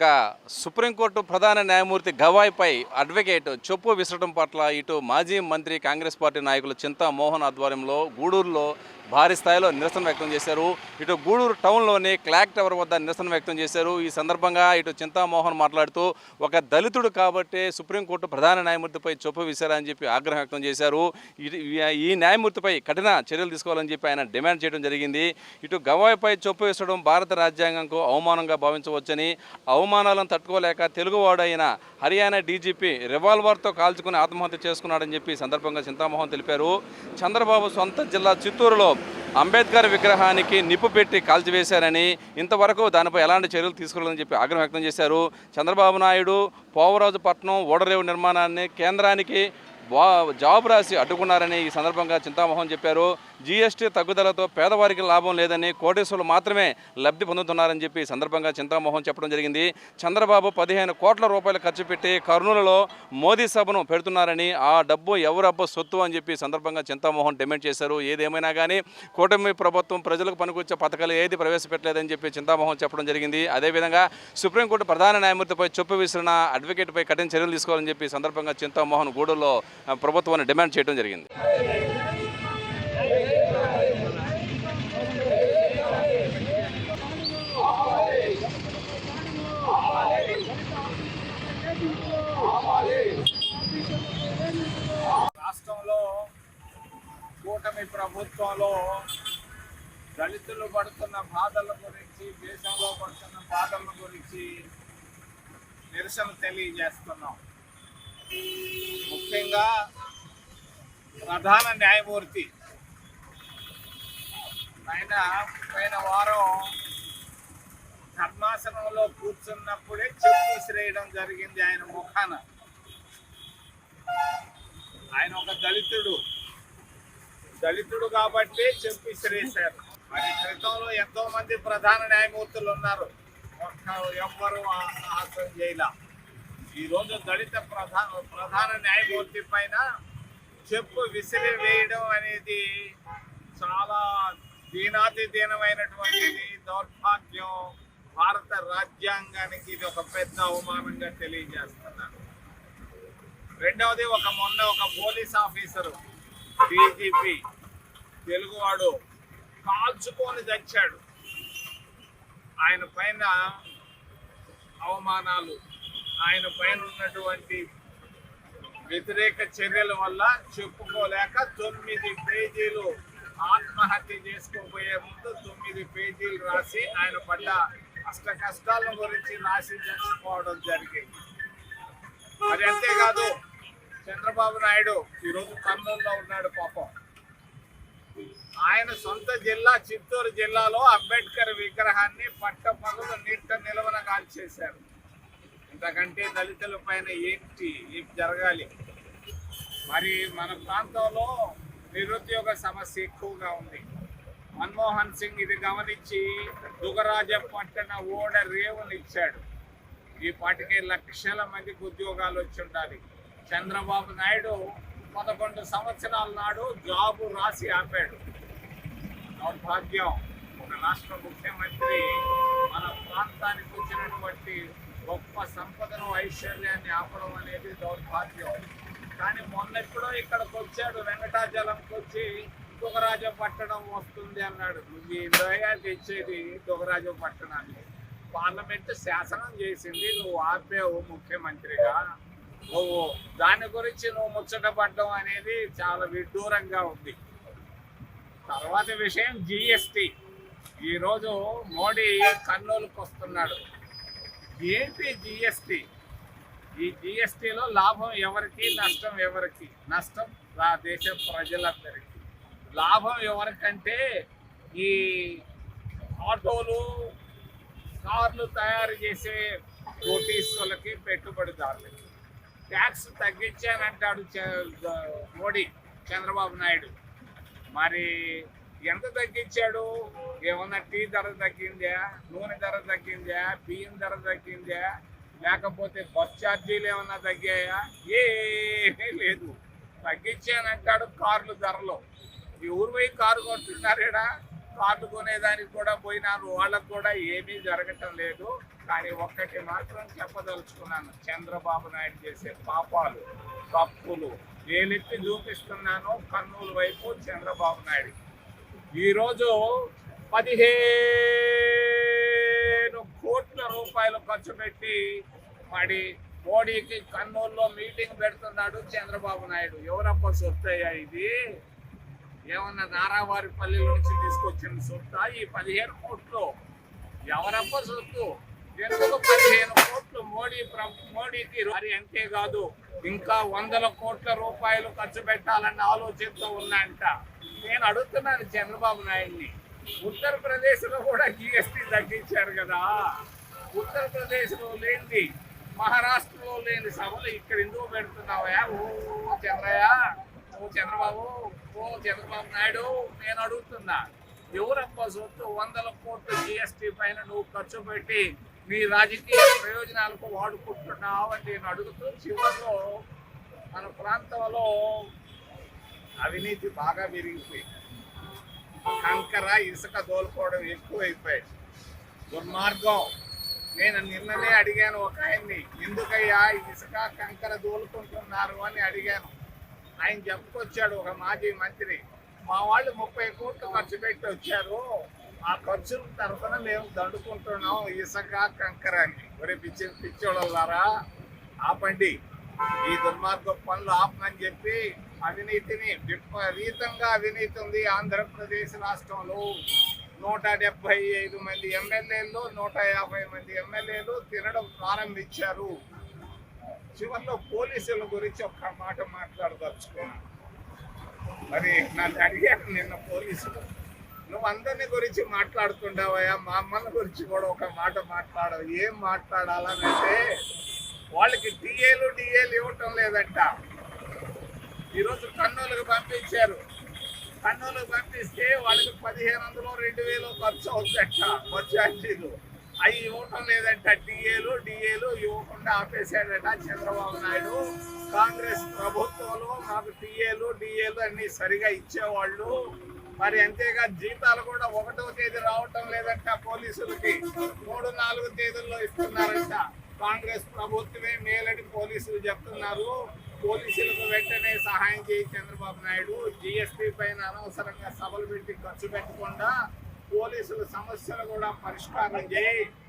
ఇక సుప్రీంకోర్టు ప్రధాన న్యాయమూర్తి గవాయ్పై అడ్వకేట్ చొప్పు విసరడం పట్ల ఇటు మాజీ మంత్రి కాంగ్రెస్ పార్టీ నాయకులు చింతా మోహన్ ఆధ్వర్యంలో గూడూరులో భారీ స్థాయిలో నిరసన వ్యక్తం చేశారు. ఇటు గూడూరు టౌన్లోని క్లాక్ టవర్ వద్ద నిరసన వ్యక్తం చేశారు. ఈ సందర్భంగా ఇటు చింతామోహన్ మాట్లాడుతూ ఒక దళితుడు కాబట్టి సుప్రీంకోర్టు ప్రధాన న్యాయమూర్తిపై చొప్పు విసారని చెప్పి ఆగ్రహం వ్యక్తం చేశారు. ఇటు- ఈ న్యాయమూర్తిపై కఠిన చర్యలు తీసుకోవాలని చెప్పి ఆయన డిమాండ్ చేయడం జరిగింది. ఇటు గవాయిపై చొప్పు వేసడం భారత రాజ్యాంగంకు అవమానంగా భావించవచ్చని అవమానాలను తట్టుకోలేక తెలుగువాడైన హర్యానా డీజీపీ రివాల్వర్తో కాల్చుకుని ఆత్మహత్య చేసుకున్నాడని చెప్పి సందర్భంగా చింతామోహన్ తెలిపారు. చంద్రబాబు సొంత జిల్లా చిత్తూరులో అంబేద్కర్ విగ్రహానికి నిప్పు పెట్టి కాల్చివేశారని ఇంతవరకు దానిపై ఎలాంటి చర్యలు తీసుకోవాలని చెప్పి ఆగ్రహం వ్యక్తం చేశారు. చంద్రబాబు నాయుడు పోవరాజుపట్నం ఓడరేవు నిర్మాణాన్ని కేంద్రానికి వా- జాబ్ రాసి అడ్డుకున్నారని ఈ సందర్భంగా చింతామోహన్ చెప్పారు. జీఎస్టీ తగ్గుదలతో పేదవారికి లాభం లేదని కోటేశ్వరులు మాత్రమే లబ్ధి పొందుతున్నారని చెప్పి సందర్భంగా చింతామోహన్ చెప్పడం జరిగింది. చంద్రబాబు పదిహేను కోట్ల రూపాయలు ఖర్చు పెట్టి కర్నూలులో మోదీ సభను పెడుతున్నారని ఆ డబ్బు ఎవరబ్బో సొత్తు అని చెప్పి సందర్భంగా చింతామోహన్ డిమాండ్ చేశారు. ఏదేమైనా కానీ కూటమి ప్రభుత్వం ప్రజలకు పనికొచ్చే పథకాలు ఏది ప్రవేశపెట్టలేదని చెప్పి చింతామోహన్ చెప్పడం జరిగింది. అదేవిధంగా సుప్రీంకోర్టు ప్రధాన న్యాయమూర్తిపై చొప్పు విసిరిన అడ్వకేట్పై కఠిన చర్యలు తీసుకోవాలని చెప్పి సందర్భంగా చింతామోహన్ గూడూరులో ప్రభుత్వాన్ని డిమాండ్ చేయడం జరిగింది. ప్రభుత్వంలో దళితులు పడుతున్న బాధల గురించి దేశంలో పడుతున్న బాధల గురించి నిరసన తెలియజేస్తున్నాం. ముఖ్యంగా ప్రధాన న్యాయమూర్తి ఆయన పోయిన వారం ధర్మాసనంలో కూర్చున్నప్పుడే చెప్పు విసిరేయడం జరిగింది ఆయన ముఖాన. ఆయన ఒక దళితుడు. దళితుడు కాబట్టి చెప్పి విసిరేశారు మరి క్రితంలో ఎంతో మంది ప్రధాన న్యాయమూర్తులు ఉన్నారు. ఒక్క ఎవ్వరు ఆ సాహసం చేయలే. దళిత ప్రధాన ప్రధాన న్యాయమూర్తి పైన చెప్పు విసిరి వేయడం అనేది చాలా దీనాతి దీనమైనటువంటిది దౌర్భాగ్యం. భారత రాజ్యాంగానికి ఇది ఒక పెద్ద అవమానంగా తెలియజేస్తున్నాను రెండవది ఒక మొన్న ఒక పోలీస్ ఆఫీసరు డీజీపీ తెలుగువాడు కాల్చుకొని తెచ్చాడు. ఆయన పైన అవమానాలు ఆయన పైన ఉన్నటువంటి వ్యతిరేక చర్యల వల్ల చెప్పుకోలేక తొమ్మిది పేజీలు ఆత్మహత్య చేసుకోబోయే ముందు తొమ్మిది పేజీలు రాసి ఆయన పడ్డ కష్ట కష్టాల గురించి రాసి చచ్చిపోవడం జరిగింది. మరి అంతేకాదు చంద్రబాబు నాయుడు ఈరోజు కర్నూలులో ఉన్నాడు పాపం. ఆయన సొంత జిల్లా చిత్తూరు జిల్లాలో అంబేద్కర్ విగ్రహాన్ని పట్టపగలు నీట నిలవన కాల్చేశారు. ఇంతకంటే దళితుల పైన ఏంటి? ఏం జరగాలి? మరి మన ప్రాంతంలో నిరుద్యోగ సమస్య ఎక్కువగా ఉంది. మన్మోహన్ సింగ్ ఇది గమనించి దుగరాజ పట్టణ ఓడ రేవుని ఇచ్చాడు ఈ పాటికి లక్షల మందికి ఉద్యోగాలు వచ్చి ఉండాలి. చంద్రబాబు నాయుడు పదకొండు సంవత్సరాల నాడు జాబు రాసి ఆపాడు. దౌర్భాగ్యం. ఒక రాష్ట్ర ముఖ్యమంత్రి మన ప్రాంతానికి వచ్చినటువంటి గొప్ప సంపదను ఐశ్వర్యాన్ని ఆపడం అనేది దౌర్భాగ్యం. కానీ మొన్నెప్పుడో ఇక్కడికి వచ్చాడు వెంకటాచలంకి వచ్చి దుగరాజ పట్టణం వస్తుంది అన్నాడు. నువ్వు ఏందోయా తెచ్చేది దుగరాజ పట్టణాన్ని. పార్లమెంట్ శాసనం చేసింది నువ్వు ఆపేవు ముఖ్యమంత్రిగా. నువ్వు దాని గురించి నువ్వు ముచ్చటపడడం అనేది చాలా విడ్డూరంగా ఉంది. తర్వాత విషయం జిఎస్టి ఈరోజు మోడీ కర్నూలుకు వస్తున్నాడు ఏంటి జిఎస్టి ఈ జిఎస్టిలో లాభం ఎవరికి నష్టం ఎవరికి? నష్టం నా దేశ ప్రజలందరికీ. లాభం ఎవరికంటే ఈ ఆటోలు కార్లు తయారు చేసే నోటీసులకి పెట్టుబడిదారులకి. ట్యాక్స్ తగ్గించానంటాడు చ- మోడీ చంద్రబాబు నాయుడు. మరి ఎంత తగ్గించాడు? ఏమన్నా టీ ధర తగ్గిందా? నూనె ధర తగ్గిందా? బియ్యం ధర తగ్గిందా? లేకపోతే బస్ ఛార్జీలు ఏమన్నా తగ్గాయా? ఏమీ లేదు. తగ్గించానంటాడు కార్లు ధరలు. ఈ ఊరు పోయి కారు కొంటున్నారేడా కార్లు కొనేదానికి కూడా పోయినారు వాళ్ళకు కూడా ఏమీ జరగటం లేదు. కానీ ఒక్కటి మాత్రం చెప్పదలుచుకున్నాను. చంద్రబాబు నాయుడు చేసే పాపాలు తప్పులు నేనెత్తి చూపిస్తున్నాను కర్నూలు వైపు చంద్రబాబు నాయుడు. ఈరోజు పదిహేను కోట్ల రూపాయలు ఖర్చు పెట్టి మరి మోడీకి కర్నూలులో మీటింగ్ పెడుతున్నాడు చంద్రబాబు నాయుడు. ఎవరప్ప సొత్తయ్యా ఇది? ఏమన్నా నారావారి నుంచి తీసుకొచ్చిన సొత్తా ఈ పదిహేను కోట్లు? ఎవరప్ప సొత్తు? ఎందుకు పదిహేను కోట్లు మోడీ ప్ర- మోడీకి మరి అంతేకాదు ఇంకా వందల కోట్ల రూపాయలు ఖర్చు పెట్టాలన్న ఆలోచనతో ఉన్నాయంట. నేను అడుగుతున్నాను చంద్రబాబు నాయుడిని. ఉత్తరప్రదేశ్లో కూడా జిఎస్టీ తగ్గించారు కదా. ఉత్తరప్రదేశ్లో లేనిది మహారాష్ట్రలో లేని సభలు ఇక్కడ ఎందుకు పెడుతున్నావా ఓ చంద్రయ్య ఓ చంద్రబాబు ఓ చంద్రబాబు నాయుడు నేను అడుగుతున్నా. ఎవరప్ప సొత్తు? వందల కోట్లు జిఎస్టీ పైన నువ్వు ఖర్చు పెట్టి మీ రాజకీయ ప్రయోజనాలకు వాడుకుంటున్నావు అని నేను అడుగుతూ చివరిలో మన ప్రాంతంలో అవినీతి బాగా పెరిగిపోయింది కంకర ఇసుక దోలుకోవడం ఎక్కువైపోయాయి. దుర్మార్గం. నేను నిన్ననే అడిగాను ఒక ఆయన్ని ఎందుకయ్యా ఇసుక కంకర దోలుకుంటున్నారు అని అడిగాను. ఆయన చెప్పుకొచ్చాడు ఒక మాజీ మంత్రి. మా వాళ్ళు ముప్పై కోట్లు ఖర్చు పెట్టి వచ్చారు. ఆ ఖర్చుల తరఫున మేము దండుకుంటున్నాం ఇసుక కంకర అని. ఒరే పిచ్చి పిచ్చోళ్ళారా ఆపండి. ఈ దుర్మార్గ పనులు ఆపమని చెప్పి అవినీతిని విపరీతంగా అవినీతి ఉంది ఆంధ్రప్రదేశ్ రాష్ట్రంలో. నూట డెబ్బై ఐదు మంది ఎమ్మెల్యేలు నూట యాభై మంది ఎమ్మెల్యేలు తినడం ప్రారంభించారు. చివరిలో పోలీసుల గురించి ఒక్క మాట మాట్లాడదలుచుకున్నాను మరి నన్ను అడిగాను నిన్న పోలీసులు. నువ్వు అందరిని గురించి మాట్లాడుతుండవయ్యా. మా అమ్మల గురించి కూడా ఒక మాట మాట్లాడవు. ఏం మాట్లాడాలనంటే వాళ్ళకి డిఏలు డిఏలు ఇవ్వటం లేదంట. ఈరోజు కర్నూలుకు పంపించారు. కర్నూలుకు పంపిస్తే వాళ్ళకి పదిహేను వందలు రెండు వేలు ఖర్చు అవుతుందట. వచ్చార్జీలు అవి ఇవ్వటం లేదంట. డిఏలు డిఏలు ఇవ్వకుండా ఆపేశాడట చంద్రబాబు నాయుడు. కాంగ్రెస్ ప్రభుత్వంలో మాకు టీఏలు డిఏలు అన్ని సరిగా ఇచ్చేవాళ్ళు. మరి అంతేగా జీతాలు కూడా ఒకటో తేదీ రావటం లేదంట పోలీసులకి. మూడు నాలుగు తేదీల్లో ఇస్తున్నారంట. కాంగ్రెస్ ప్రభుత్వమే మేలని పోలీసులు చెప్తున్నారు. పోలీసులకు వెంటనే సహాయం చేయి చంద్రబాబు నాయుడు. జిఎస్టీ పైన అనవసరంగా సభలు పెట్టి ఖర్చు పెట్టకుండా పోలీసుల సమస్యలు కూడా పరిష్కారం చేయి.